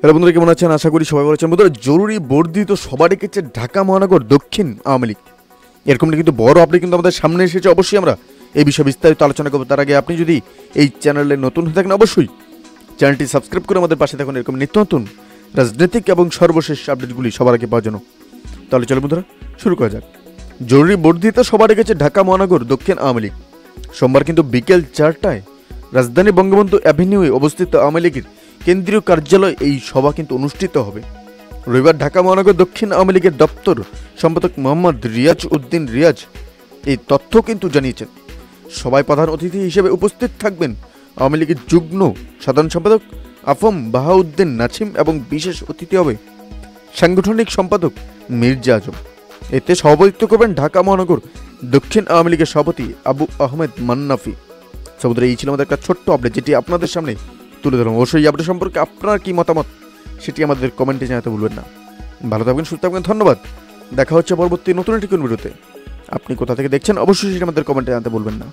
Hello বন্ধুরা, কেমন আছেন? আশা করি সবাই ভালো আছেন। বন্ধুরা, জরুরি বর্ধিত সবারই ডেকেছে ঢাকা, মহানগর, দক্ষিণ আওয়ামী লীগ। এরকমটা কিন্তু বড় আপডেট কিন্তু আমাদের সামনে এসেছে। অবশ্যই আমরা এই বিষয়ে বিস্তারিত আলোচনা করব। তার আগে আপনি যদি এই চ্যানেলে নতুন হয়ে থাকেন, অবশ্যই চ্যানেলটি সাবস্ক্রাইব করে আমাদের পাশে থাকুন। এরকম নিত্য নতুন রাজনৈতিক এবং সর্বশেষ আপডেটগুলি সবার আগে পাওয়ার জন্য। তাহলে চলো বন্ধুরা, শুরু করা যাক। জরুরি বর্ধিত সভা ডেকেছে ঢাকা, মহানগর, দক্ষিণ আওয়ামী লীগ। সোমবার কিন্তু বিকেল চারটায় রাজধানী বঙ্গবন্ধু অ্যাভিনিউয়ে অবস্থিত আওয়ামী লীগের কেন্দ্রীয় কার্যালয় এই সভা কিন্তু অনুষ্ঠিত হবে। রবিবার ঢাকা মহানগর দক্ষিণ আওয়ামী লীগের দপ্তর সম্পাদক মোহাম্মদ রিয়াজ উদ্দিন রিয়াজ এই তথ্য কিন্তু জানিয়েছেন। সবাই প্রধান অতিথি হিসেবে উপস্থিত থাকবেন আওয়ামী লীগের যুগ্ম সাধারণ সম্পাদক আফম বাহাউদ্দিন নাছিম এবং বিশেষ অতিথি হবে সাংগঠনিক সম্পাদক মির্জা আজম। এতে সভাপতিত্ব করবেন ঢাকা মহানগর দক্ষিণ আওয়ামী লীগের সভাপতি আবু আহমেদ মান্নাফি। সমুদ্রে এই ছিল আমাদের একটা ছোট্ট আপডেট যেটি আপনাদের সামনে তুলে ধরলাম। অবশ্যই আপডেট সম্পর্কে আপনার কী মতামত, সেটি আমাদের কমেন্টে জানাতে ভুলবেন না। ভালো থাকবেন, সুস্থ থাকবেন, ধন্যবাদ। দেখা হচ্ছে পরবর্তী নতুন একটি কোন ভিডিওতে। আপনি কোথা থেকে দেখছেন, অবশ্যই সেটি আমাদের কমেন্টে জানাতে বলবেন না।